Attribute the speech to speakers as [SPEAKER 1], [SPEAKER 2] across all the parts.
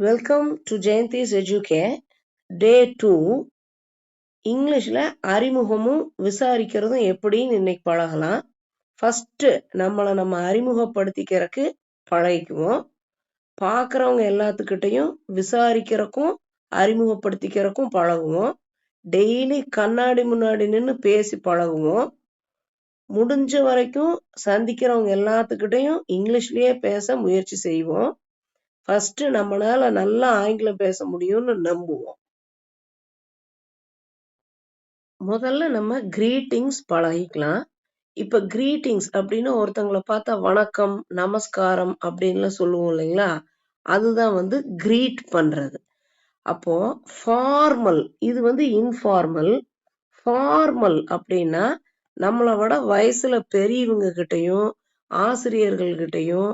[SPEAKER 1] Welcome to Jayanthi's எஜுகே டே two இங்கிலீஷில் அறிமுகமும் விசாரிக்கிறதும் எப்படின்னு இன்னைக்கு பழகலாம். ஃபஸ்ட்டு நம்மளை நம்ம அறிமுகப்படுத்திக்கிறதுக்கு பழகிக்குவோம். பார்க்குறவங்க எல்லாத்துக்கிட்டையும் விசாரிக்கிறக்கும் அறிமுகப்படுத்திக்கிறக்கும் பழகுவோம். டெய்லி கண்ணாடி முன்னாடி நின்று பேசி பழகுவோம். முடிஞ்ச வரைக்கும் சந்திக்கிறவங்க எல்லாத்துக்கிட்டையும் இங்கிலீஷ்லயே பேச முயற்சி செய்வோம். ஃபர்ஸ்ட் நம்மளால நல்லா ஆங்கிலம் பேச முடியும்னு நம்புவோம். முதல்ல நம்ம கிரீட்டிங்ஸ் பழகிக்கலாம். இப்ப கிரீட்டிங்ஸ் அப்படின்னு ஒருத்தங்களை பார்த்தா வணக்கம் நமஸ்காரம் அப்படின்லாம் சொல்லுவோம் இல்லைங்களா? அதுதான் வந்து கிரீட் பண்றது. அப்போ ஃபார்மல் இது வந்து இன்ஃபார்மல் ஃபார்மல் அப்படின்னா நம்மளை விட வயசுல பெரியவங்க கிட்டயும் ஆசிரியர்கள் கிட்டயும்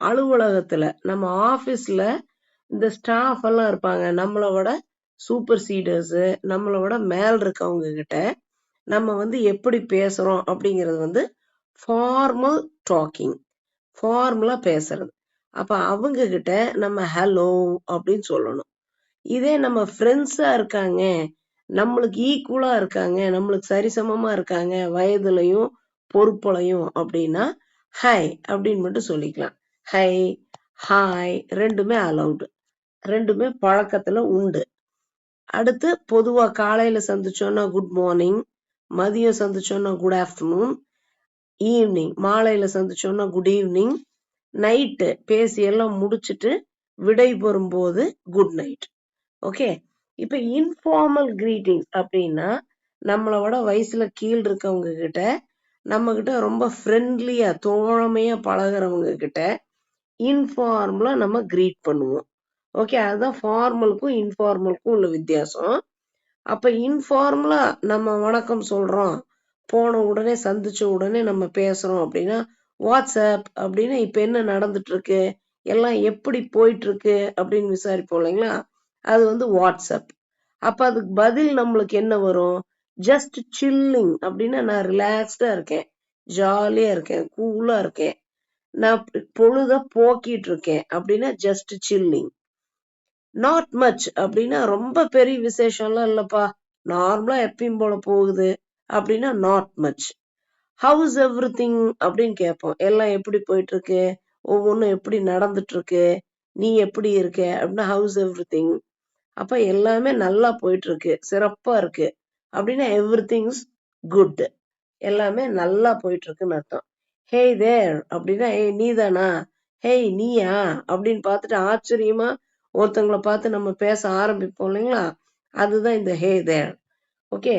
[SPEAKER 1] அலுவலகத்துல நம்ம ஆபீஸ்ல இந்த ஸ்டாஃப் எல்லாம் இருப்பாங்க. நம்மளோட சூப்பர் சீடர்ஸ் நம்மளோட மேல் இருக்கவங்க கிட்ட நம்ம வந்து எப்படி பேசுறோம் அப்படிங்கிறது வந்து ஃபார்மல் டாக்கிங் ஃபார்மலா பேசுறது. அப்ப அவங்க கிட்ட நம்ம ஹலோ அப்படின்னு சொல்லணும். இதே நம்ம ஃப்ரெண்ட்ஸா இருக்காங்க நம்மளுக்கு ஈக்குவலா இருக்காங்க நம்மளுக்கு சரிசமமா இருக்காங்க வயதுலையும் பொறுப்புலையும் அப்படின்னா ஹாய் அப்படின்னு மட்டும் சொல்லிக்கலாம். ஹை ஹாய் ரெண்டுமே அலௌடு ரெண்டுமே பழக்கத்துல உண்டு. அடுத்து பொதுவா காலையில சந்திச்சோன்னா குட் மார்னிங் மதியம் சந்திச்சோன்னா குட் ஆஃப்டர்நூன் ஈவினிங் மாலையில சந்திச்சோன்னா குட் ஈவினிங் நைட்டு பேசி எல்லாம் முடிச்சுட்டு விடை பெறும்போது குட் நைட் ஓகே இப்ப இன்ஃபார்மல் கிரீட்டிங்ஸ் அப்படின்னா நம்மளை விட வயசுல கீழ் இருக்கவங்க கிட்ட நம்ம கிட்ட ரொம்ப ஃப்ரெண்ட்லியா தோழமையா பழகுறவங்க கிட்ட இன்ஃபார்மலாக நம்ம க்ரீட் பண்ணுவோம். ஓகே அதுதான் ஃபார்மலுக்கும் இன்ஃபார்மலுக்கும் உள்ள வித்தியாசம். அப்போ இன்ஃபார்மலாக நம்ம வணக்கம் சொல்றோம். போன உடனே சந்திச்ச உடனே நம்ம பேசுகிறோம் அப்படின்னா வாட்ஸ்அப் அப்படின்னு இப்போ என்ன நடந்துட்டுருக்கு? எல்லாம் எப்படி போயிட்டுருக்கு? அப்படின்னு விசாரிப்போம் இல்லைங்களா? அது வந்து வாட்ஸ்அப் அப்போ அதுக்கு பதில் நம்மளுக்கு என்ன வரும்? ஜஸ்ட் சில்லிங் அப்படின்னா நான் ரிலாக்ஸ்டாக இருக்கேன். ஜாலியாக இருக்கேன். கூலாக இருக்கேன். நான் பொழுத போக்கிட்டு இருக்கேன் அப்படின்னா ஜஸ்ட் சில்லிங் நாட் மச் அப்படின்னா ரொம்ப பெரிய விசேஷம்லாம் இல்லப்பா. நார்மலா எப்பயும் போல போகுது அப்படின்னா not much how's everything அப்படின்னு கேட்போம். எல்லாம் எப்படி போயிட்டு இருக்கு ஒவ்வொன்றும் எப்படி நடந்துட்டு இருக்கு நீ எப்படி இருக்க? அப்படின்னா ஹவுஸ் எவ்ரி திங் அப்ப எல்லாமே நல்லா போயிட்டு இருக்கு சிறப்பா இருக்கு. அப்படின்னா எவ்ரி திங்ஸ் குட் எல்லாமே நல்லா போயிட்டு இருக்குன்னு அர்த்தம். ஹேய் தேர் அப்படின்னா ஏய் நீதானா? ஹேய் நீயா? அப்படின்னு பார்த்துட்டு ஆச்சரியமா ஒருத்தவங்களை பார்த்து நம்ம பேச ஆரம்பிப்போம் இல்லைங்களா? அதுதான் இந்த ஹே தேர் ஓகே?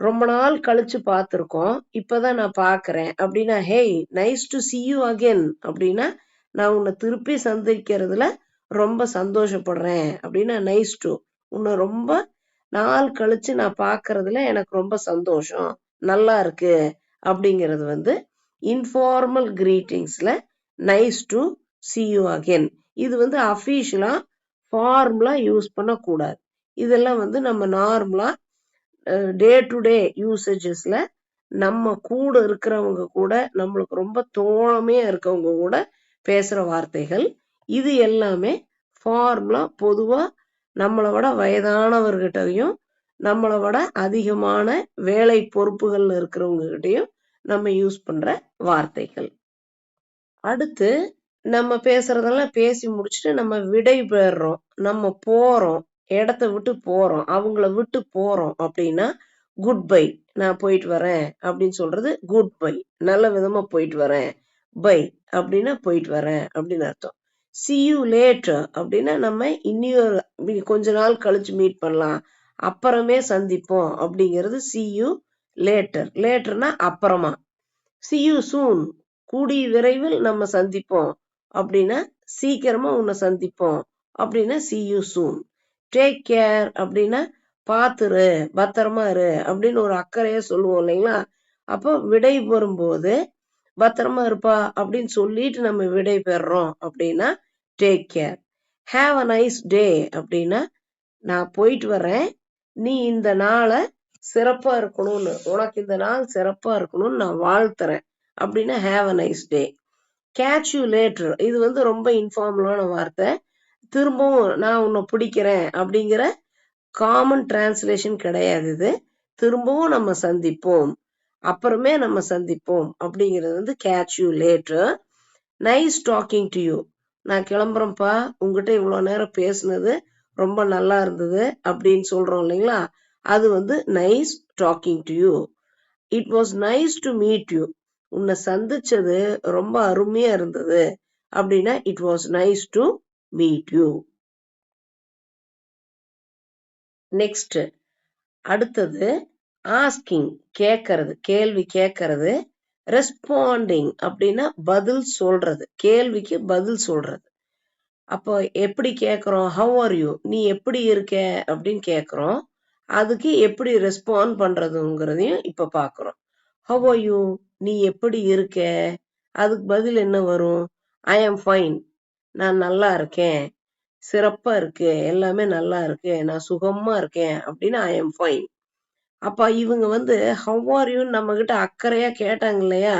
[SPEAKER 1] ரொம்ப நாள் கழிச்சு பார்த்துருக்கோம். இப்பதான் நான் பாக்குறேன் அப்படின்னா hey nice to see you again அப்படின்னா நான் உன்னை திருப்பி சந்திக்கிறதுல ரொம்ப சந்தோஷப்படுறேன் அப்படின்னா நைஸ் டு உன்னை ரொம்ப நாள் கழிச்சு நான் பாக்குறதுல எனக்கு ரொம்ப சந்தோஷம். நல்லா இருக்கு அப்படிங்கிறது வந்து informal கிரீட்டிங்ஸில் nice to see you again இது வந்து அஃபீஷியலாக ஃபார்முலா யூஸ் பண்ணக்கூடாது. இதெல்லாம் வந்து நம்ம நார்மலாக டே டு டே யூசேஜஸில் நம்ம கூட இருக்கிறவங்க கூட நம்மளுக்கு ரொம்ப தோழமையா இருக்கவங்க கூட பேசுகிற வார்த்தைகள் இது எல்லாமே ஃபார்முலா பொதுவாக நம்மளை விட வயதானவர்கிட்டையும் நம்மளை விட அதிகமான வேலை பொறுப்புகளில் இருக்கிறவங்ககிட்டையும் நம்ம யூஸ் பண்ற வார்த்தைகள். அடுத்து நம்ம பேசுறதெல்லாம் பேசி முடிச்சுட்டு நம்ம விடை பெறுறோம் நம்ம போறோம். இடத்த விட்டு போறோம். அவங்கள விட்டு போறோம் அப்படின்னா குட் பை நான் போயிட்டு வரேன் அப்படின்னு சொல்றது குட் பை நல்ல விதமா போயிட்டு வரேன். பை அப்படின்னா போயிட்டு வரேன் அப்படின்னு அர்த்தம். சி யூ லேட்டர் அப்படின்னா நம்ம இன்னொரு கொஞ்ச நாள் கழிச்சு மீட் பண்ணலாம். அப்புறமே சந்திப்போம் அப்படிங்கிறது சி யூ லேட்டர் லேட்டர்னா அப்புறமா. சி யூ சூன் கூடிய விரைவில் நம்ம சந்திப்போம். அப்படின்னா சீக்கிரமா உன்னை சந்திப்போம். அப்படின்னா see you soon take care அப்படின்னா பாத்துரு. பத்திரமா இரு. அப்படின்னு ஒரு அக்கறையா சொல்லுவோம் இல்லைங்களா? அப்போ விடை பெறும்போது பத்திரமா இருப்பா அப்படின்னு சொல்லிட்டு நம்ம விடை பெறுறோம் அப்படின்னா take care have a nice day அப்படின்னா நான் போயிட்டு வரேன் நீ இந்த நாளை சிறப்பா இருக்கணும்னு உனக்கு இந்த நாள் சிறப்பா இருக்கணும்னு நான் வாழ்த்துறேன் அப்படின்னா have a nice day catch you later இது வந்து ரொம்ப இன்ஃபார்மலான வார்த்தை. திரும்பவும் நான் உன்னை பிடிக்கிறேன் அப்படிங்கிற காமன் டிரான்ஸ்லேஷன் கிடையாது இது. திரும்பவும் நம்ம சந்திப்போம். அப்புறமே நம்ம சந்திப்போம் அப்படிங்கிறது வந்து catch you later nice talking to you நான் கிளம்புறேன்ப்பா. உங்ககிட்ட இவ்வளோ நேரம் பேசுனது ரொம்ப நல்லா இருந்தது அப்படின்னு சொல்றோம் இல்லைங்களா? அது வந்து nice talking to you it was nice to meet you உன்னை சந்திச்சது ரொம்ப அருமையா இருந்தது. அப்படின்னா it was nice to meet you next அடுத்தது ஆஸ்கிங் கேட்கறது கேள்வி கேட்கறது ரெஸ்பாண்டிங் அப்படின்னா பதில் சொல்றது கேள்விக்கு பதில் சொல்றது. அப்போ எப்படி கேட்குறோம் ஹவ் ஆர் யூ நீ எப்படி இருக்க? அப்படின்னு கேட்குறோம் அதுக்கு எப்படி ரெஸ்பாண்ட் பண்றதுங்கிறதையும் இப்ப பாக்குறோம். ஹவ் யூ நீ எப்படி இருக்க? அதுக்கு பதில் என்ன வரும்? ஐ ஆம் ஃபைன் நான் நல்லா இருக்கேன். சிறப்பா இருக்கு. எல்லாமே நல்லா இருக்கு. நான் சுகமா இருக்கேன் அப்படின்னு ஐ ஆம் ஃபைன் அப்ப இவங்க வந்து ஹவ் ஆர் யூ நம்ம கிட்ட அக்கறையா கேட்டாங்க இல்லையா?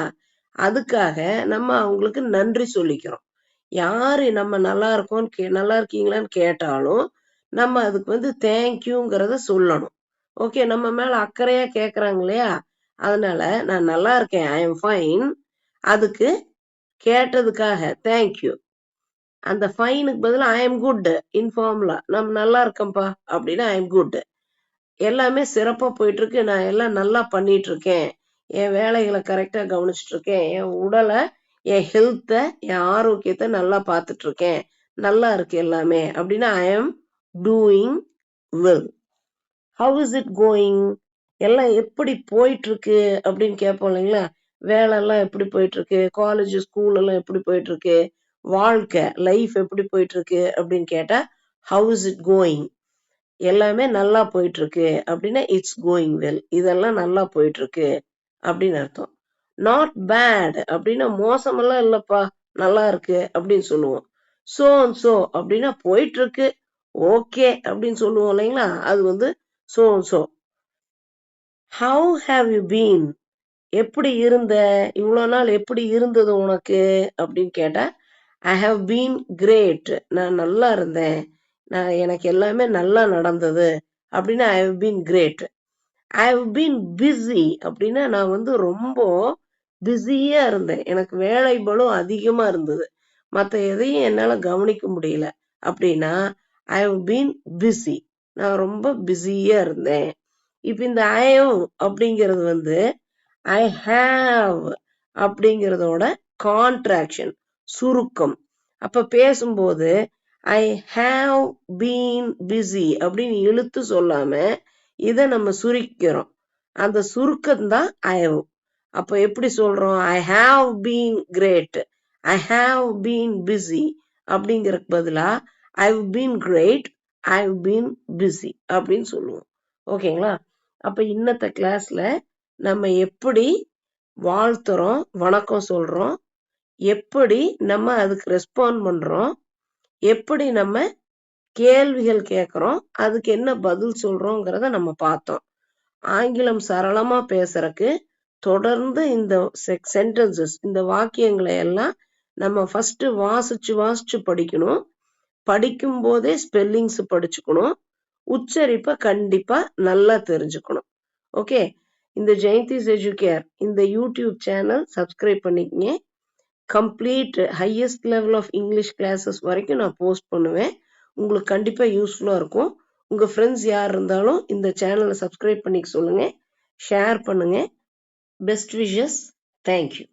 [SPEAKER 1] அதுக்காக நம்ம அவங்களுக்கு நன்றி சொல்லிக்கிறோம். யாரு நம்ம நல்லா இருக்கோம் கே நல்லா இருக்கீங்களான்னு கேட்டாலும் நம்ம அதுக்கு வந்து தேங்க்யூங்கிறத சொல்லணும். ஓகே நம்ம மேல அக்கறையா கேட்குறாங்க இல்லையா? அதனால நான் நல்லா இருக்கேன் ஐ எம் ஃபைன் அதுக்கு கேட்டதுக்காக தேங்க்யூ அந்த ஃபைனுக்கு பதிலாக ஐ எம் குட் இன்ஃபார்ம்லா நம்ம நல்லா இருக்கோம்ப்பா அப்படின்னா ஐ எம் குட் எல்லாமே சிறப்பாக போயிட்டு இருக்கு நான் எல்லாம் நல்லா பண்ணிட்டு இருக்கேன் என் வேலைகளை கரெக்டாக கவனிச்சிட்டு இருக்கேன் என் உடலை என் ஹெல்த்தை என் ஆரோக்கியத்தை நல்லா பார்த்துட்டு இருக்கேன் நல்லா இருக்கு எல்லாமே. அப்படின்னா I am doing well how is it going எல்லாம் எப்படி போயிட்டு இருக்கு அப்படின்னு கேட்போம் இல்லைங்களா? வேலை எல்லாம் எப்படி போயிட்டு இருக்கு காலேஜ் ஸ்கூல் எல்லாம் எப்படி போயிட்டு இருக்கு வாழ்க்கை லைஃப் எப்படி போயிட்டு இருக்கு அப்படின்னு கேட்டா ஹவு இஸ் இட் கோயிங் எல்லாமே நல்லா போயிட்டு இருக்கு அப்படின்னா இட்ஸ் கோயிங் வெல் இதெல்லாம் நல்லா போயிட்டு இருக்கு அப்படின்னு அர்த்தம். நாட் பேட் அப்படின்னா மோசமெல்லாம் இல்லப்பா நல்லா இருக்கு அப்படின்னு சொல்லுவோம். சோ சோ அப்படின்னா போயிட்டு இருக்கு ஓகே அப்படின்னு சொல்லுவோம் இல்லைங்களா? அது வந்து so so how have you been எப்படி இருந்த? இவ்வளோ நாள் எப்படி இருந்தது உனக்கு? அப்படின்னு கேட்டா ஐ ஹவ் பீன் கிரேட் நான் நல்லா இருந்தேன். நான் எனக்கு எல்லாமே நல்லா நடந்தது அப்படின்னு I have been great I have been busy அப்படின்னா நான் வந்து ரொம்ப பிஸியா இருந்தேன். எனக்கு வேலை பலம் அதிகமா இருந்தது. மற்ற எதையும் என்னால கவனிக்க முடியல. அப்படின்னா ஐ ஹவ் பீன் பிஸி நான் ரொம்ப பிஸியா இருந்தேன். இப்ப இந்த ஐவ் அப்படிங்கிறது வந்து ஐ ஹாவ் அப்படிங்கிறதோட கான்ட்ராக்ஷன் சுருக்கம். அப்ப பேசும்போது ஐ ஹாவ் பீன் பிஸி அப்படின்னு இழுத்து சொல்லாம இதை நம்ம சுருக்கிறோம். அந்த சுருக்கம் தான் ஐவ் அப்போ எப்படி சொல்றோம்? I have been great I have been busy அப்படிங்கறதுக்கு பதிலா I been great I've been busy அப்படின்னு சொல்லுவோம். ஓகேங்களா அப்ப இன்னத்த கிளாஸ்ல நம்ம எப்படி வாழ்த்துறோம் வணக்கம் சொல்றோம் எப்படி நம்ம அதுக்கு ரெஸ்பாண்ட் பண்றோம் எப்படி நம்ம கேள்விகள் கேட்குறோம் அதுக்கு என்ன பதில் சொல்றோங்கிறத நம்ம பார்த்தோம். ஆங்கிலம் சரளமா பேசுறதுக்கு தொடர்ந்து இந்த சென்டென்சஸ் இந்த வாக்கியங்களை எல்லாம் நம்ம ஃபர்ஸ்ட் வாசிச்சு வாசிச்சு படிக்கணும். படிக்கும் போதே ஸ்பெல்லிங்ஸ் படிச்சுக்கணும். உச்சரிப்பை கண்டிப்பா நல்லா தெரிஞ்சுக்கணும். ஓகே இந்த ஜெயந்திஸ் எஜுகேர் இந்த யூடியூப் சேனல் சப்ஸ்கிரைப் பண்ணிக்கங்க. Complete highest level of English classes வரைக்கும் நான் போஸ்ட் பண்ணுவேன். உங்களுக்கு கண்டிப்பாக யூஸ்ஃபுல்லாக இருக்கும். உங்கள் ஃப்ரெண்ட்ஸ் யார் இருந்தாலும் இந்த சேனலை சப்ஸ்கிரைப் பண்ணிக்க சொல்லுங்கள் ஷேர் பண்ணுங்கள் பெஸ்ட் விஷஸ் தேங்க்யூ